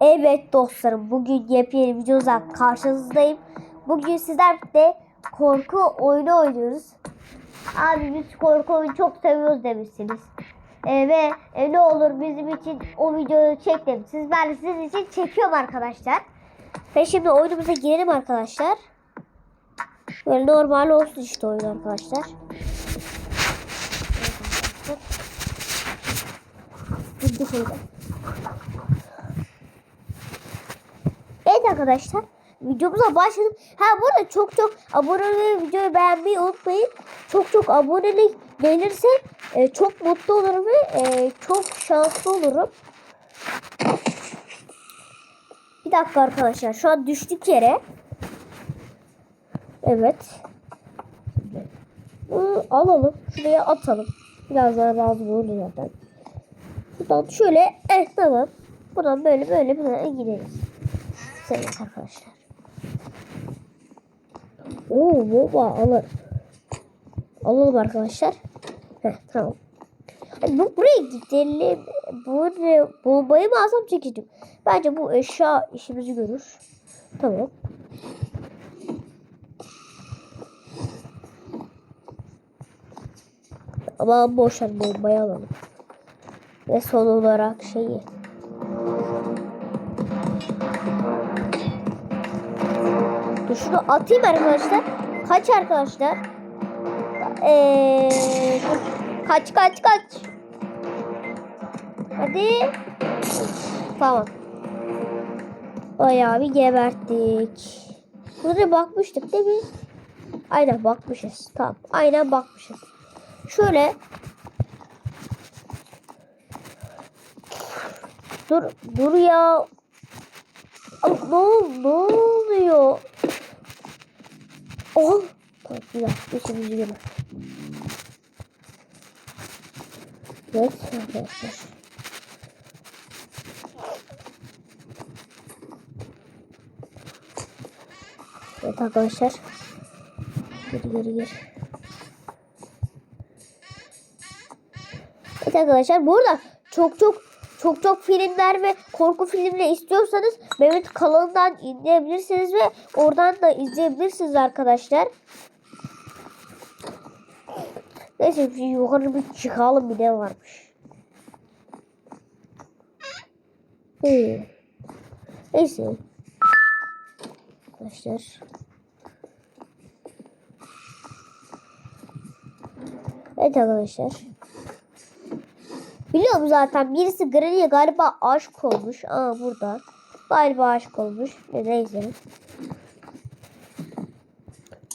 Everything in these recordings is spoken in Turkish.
Evet dostlarım bugün yepyeni videoda karşınızdayım. Bugün sizlerle korku oyunu oynuyoruz. Abi biz korku oyunu çok seviyoruz demişsiniz. Ee, ve e, ne olur bizim için o videoyu çek demişsiniz. Ben de sizin için çekiyorum arkadaşlar. Ve şimdi oyunumuza girelim arkadaşlar. Böyle normal olsun işte oyun arkadaşlar. Şurada. Evet arkadaşlar videomuza başladım. Ha burada çok çok abone ve videoyu beğenmeyi unutmayın. Çok çok abonelik gelirse e, çok mutlu olurum ve e, çok şanslı olurum. Bir dakika arkadaşlar şu an düştük yere. Evet. Bunu alalım. Şuraya atalım. Biraz daha lazım olur zaten. Buradan şöyle evet tamam. Buradan böyle böyle böyle gideriz. Evet arkadaşlar. Oo baba alır. Alalım arkadaşlar. Heh, tamam. Bu buraya gidelim. Buraya bombayı mı alsam çekeceğim. Bence bu eşya işimizi görür. Tamam. Ama boş ver bombayı alalım. Ve son olarak şeyi. Şunu atayım arkadaşlar. Kaç arkadaşlar? Ee, kaç kaç kaç. Hadi. Tamam. Bayağı bir geberttik. Burada bakmıştık değil mi? Aynen bakmışız. Tamam. Aynen bakmışız. Şöyle. Dur. Dur ya. Ne, ne oluyor? Oh. Tamam güzel. İşimizi görür. Evet arkadaşlar. Evet arkadaşlar. Geri geri geri. Evet arkadaşlar burada çok çok çok çok filmler ve korku filmleri istiyorsanız Mehmet kanalından izleyebilirsiniz ve oradan da izleyebilirsiniz arkadaşlar. Neyse bir yukarı bir çıkalım bir ne varmış. İyi. Neyse. Arkadaşlar. Evet arkadaşlar. Biliyorum zaten birisi Granny'e galiba aşık olmuş. Aa burada. Galiba aşık olmuş. Ne neyse.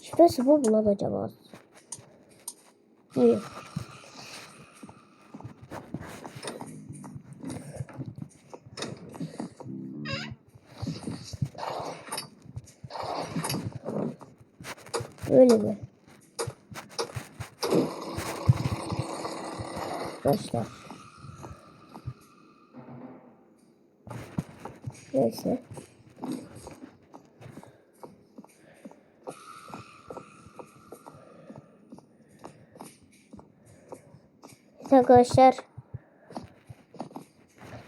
Şifresi bu mu lan acaba? İyi. Öyle mi? Arkadaşlar. Evet arkadaşlar.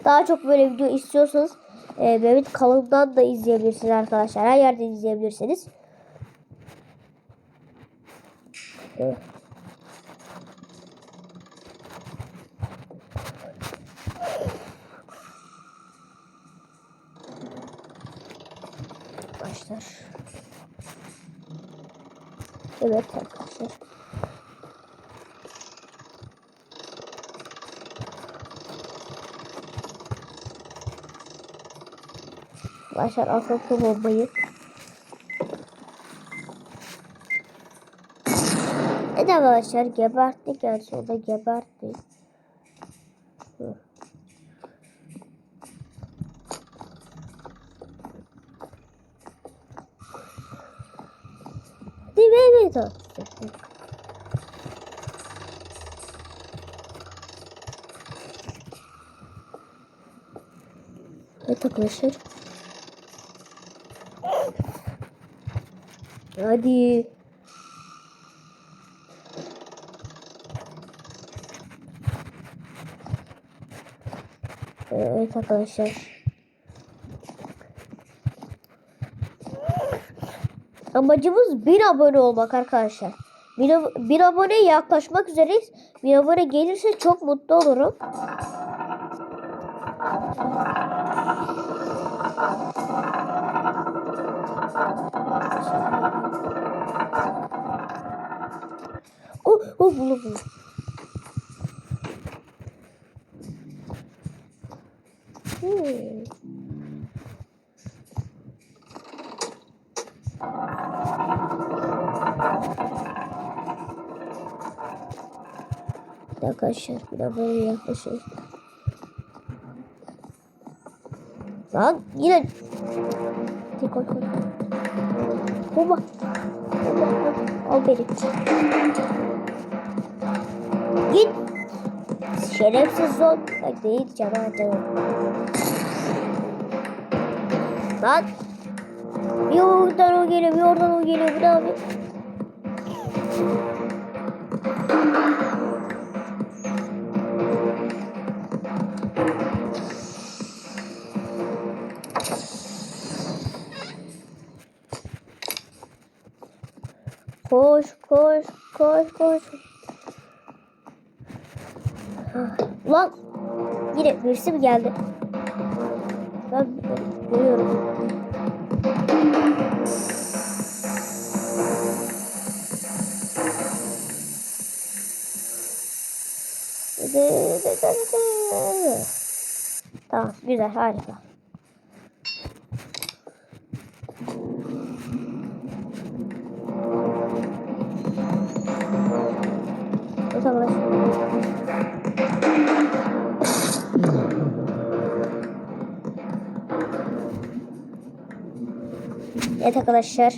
Daha çok böyle video istiyorsanız e, Mehmet kanalından da izleyebilirsiniz arkadaşlar. Her yerden izleyebilirsiniz. Evet. Başlar. Evet arkadaşlar. Başlar atlatı bombayı. Evet arkadaşlar geberttik en sonunda geberttik. Hı. Değil mi? Evet atlattık. Evet arkadaşlar. Hadi. Evet arkadaşlar. Amacımız 1000 abone olmak arkadaşlar. 1000 ab- 1000 aboneye yaklaşmak üzereyiz. 1000 abone gelirse çok mutlu olurum. Oh, oh bunu Arkadaşlar de böyle yaklaşayım. Lan yine Tek koy koy. Baba. Baba. Al beni. Git. Şerefsiz zor. Bak değil canım canım. Lan. Bir oradan o geliyor, bir oradan o geliyor. Bu ne abi? Koş, koş, koş, koş. Ulan yine birisi mi geldi? Ben görüyorum. Tamam güzel harika. Evet arkadaşlar.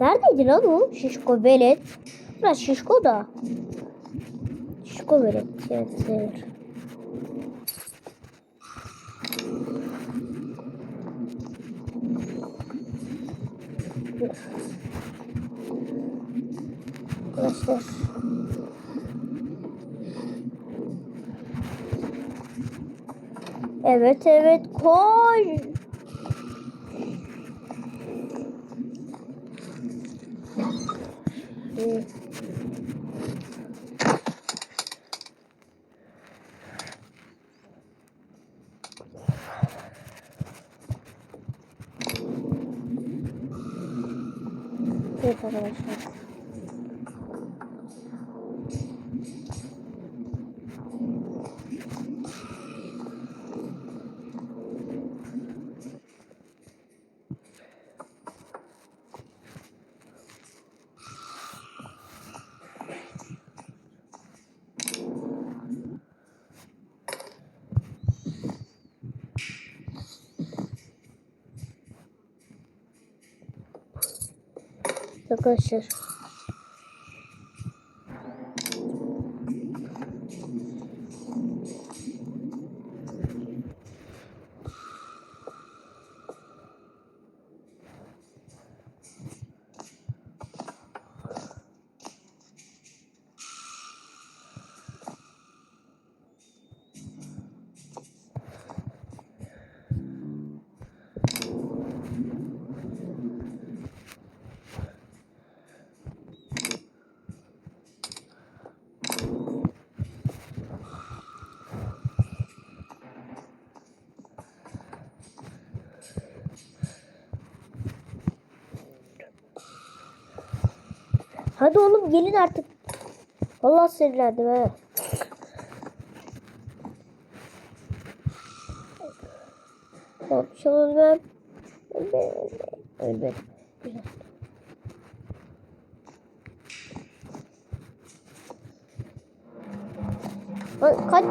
Neredeydi lan o? Şişko velet. Biraz şişko da. Şişko velet. Evet, evet. Arkadaşlar. Evet evet koy. Evet. Evet arkadaşlar. Arkadaşlar. Hadi oğlum gelin artık. Vallahi sinirlendim ha. Tamam çalalım. Ölme, ölme, ölme. Güzel. Kaç.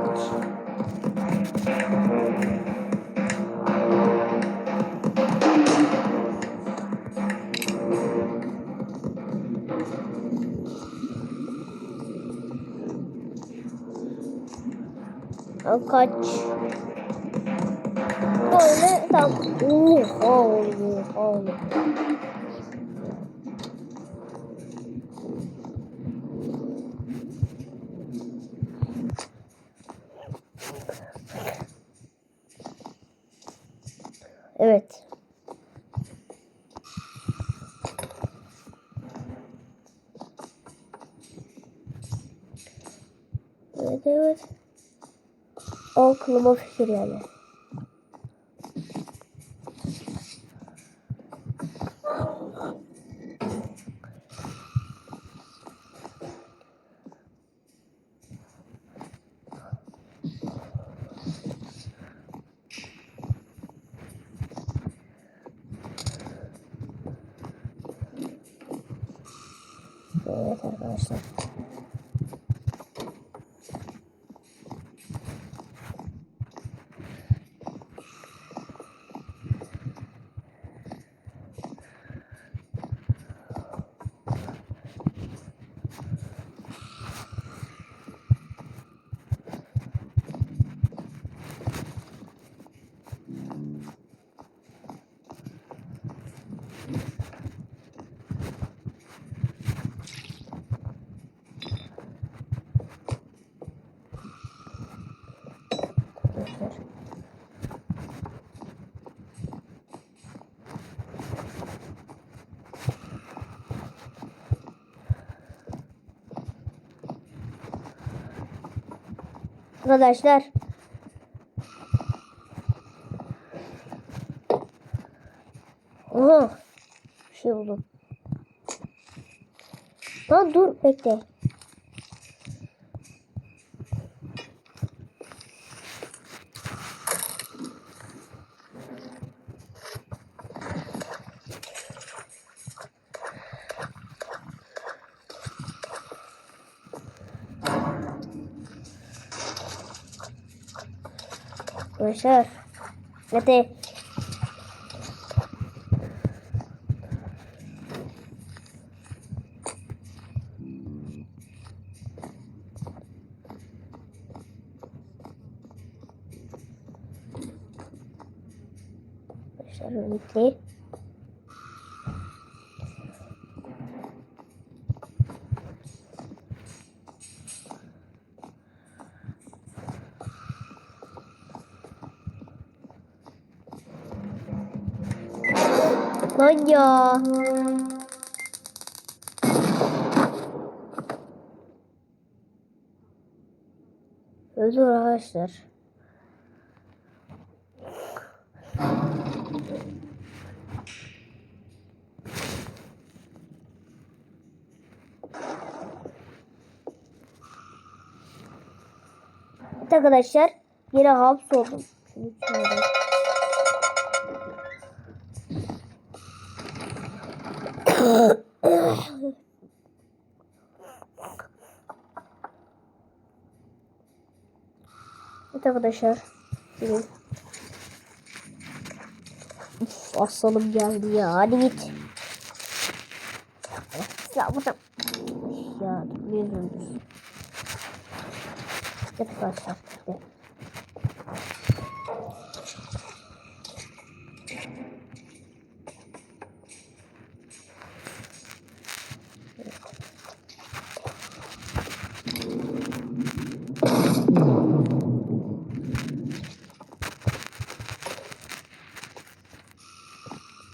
Kaç. Böyle tam. Oha oha. Evet. Aklıma fikir yani. Evet arkadaşlar. Arkadaşlar. Arkadaşlar. Oha. Bir şey buldum. Lan dur bekle. Arkadaşlar. Hadi. Lan ya. Özür arkadaşlar. Evet arkadaşlar yine hapsoldum. Şunu çağırayım. Evet arkadaşlar. Şimdi. Uf, aslanım geldi ya. Hadi git. Ya burada. Ya bir öldür. Evet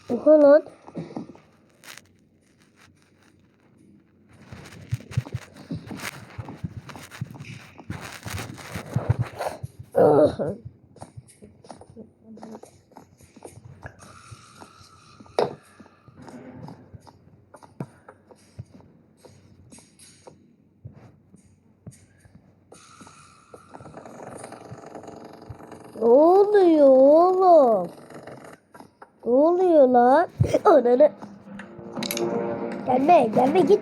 Oha lan. Ne oluyor oğlum? Ne oluyor lan? Ananı. Gelme, gelme git.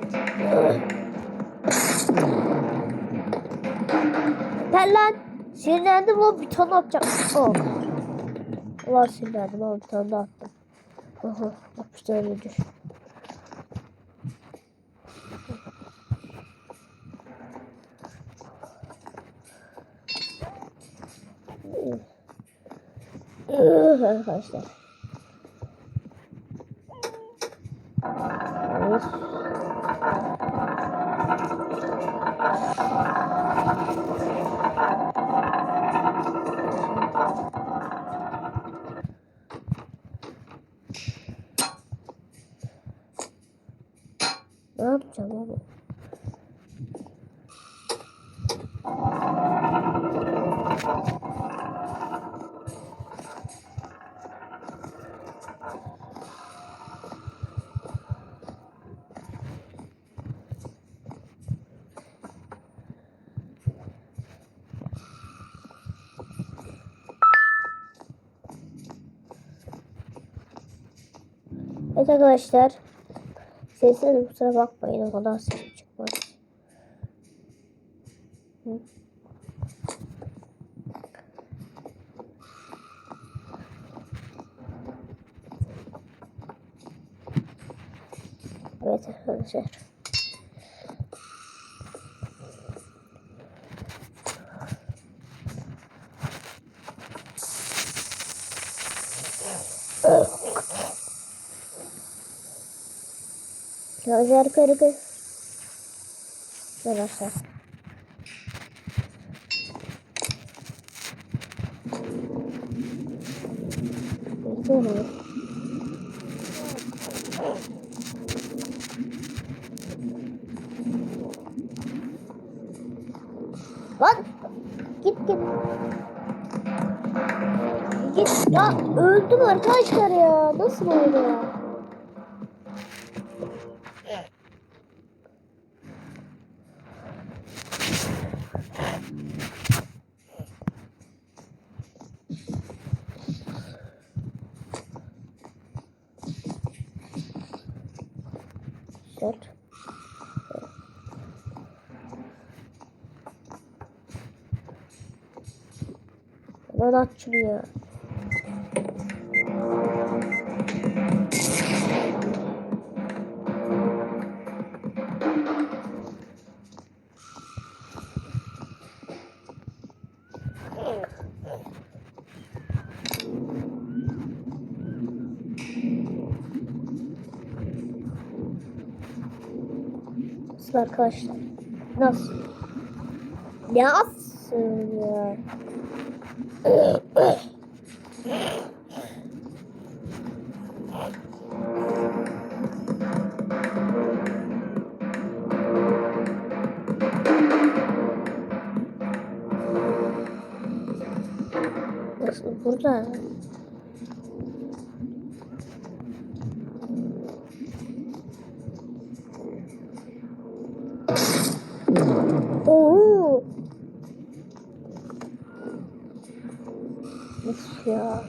Gel lan. Sinirlendim lan bir tane atacağım. Oh. Allah sinirlendim ama bir tane daha attım. Aha, bak işte öyle düş. Arkadaşlar. Evet. Ne yapacağım? Arkadaşlar. Sesine kusura bakmayın. O kadar sesim çıkmaz. Evet arkadaşlar. Lazer kargı. Arkadaşlar. Bekliyorum. Lan git git. Git ya öldüm arkadaşlar ya. Nasıl oldu ya? Lan açılıyor. Nasıl arkadaşlar? Nasıl? Nasıl ya? Burada? Oo. Of ya.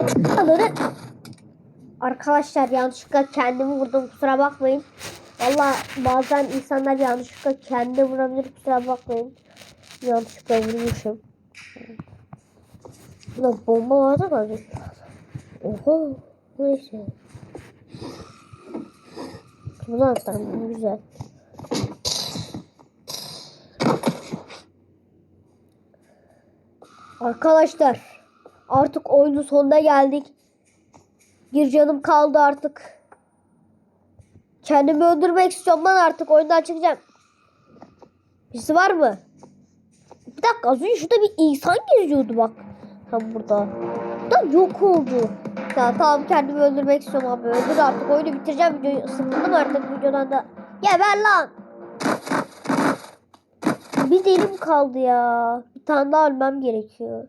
Alırı. Arkadaşlar yanlışlıkla kendimi vurdum kusura bakmayın. Valla bazen insanlar yanlışlıkla kendini vurabilir kusura bakmayın. Yanlışlıkla vurmuşum. Buna bomba vardı mı abi? Oha. Neyse. Bunu atalım. Güzel. Arkadaşlar artık oyunun sonuna geldik. Bir canım kaldı artık. Kendimi öldürmek istiyorum lan artık oyundan çıkacağım. Birisi var mı? Bir dakika az önce şurada bir insan geziyordu bak. Tam burada. Da yok oldu. Ya tamam kendimi öldürmek istiyorum abi. Öldür artık oyunu bitireceğim videoyu. Sıkıldım artık videodan da. Geber lan. Bir dilim kaldı ya. Bir tane daha ölmem gerekiyor.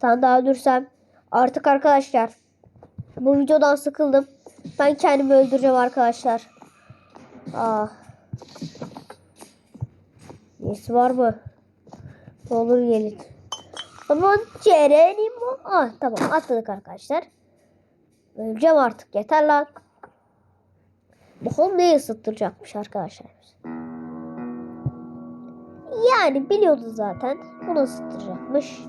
Tane daha ölürsem. Artık arkadaşlar. Bu videodan sıkıldım. Ben kendimi öldüreceğim arkadaşlar. Ah. Nesi var mı? Ne olur gelin. Aman Ceren'im o. Ah tamam atladık arkadaşlar. Öleceğim artık yeter lan. Bakalım neyi ısıttıracakmış arkadaşlar. Yani biliyordu zaten. Bunu ısıttıracakmış.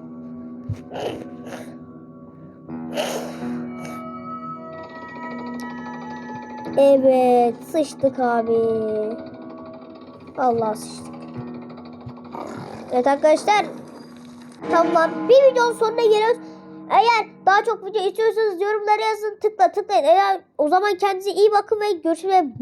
Evet sıçtık abi. Allah sıçtık. Evet arkadaşlar. Tamam bir videonun sonuna geliyoruz. Eğer daha çok video istiyorsanız yorumlara yazın tıkla tıklayın. Eğer o zaman kendinize iyi bakın ve görüşürüz.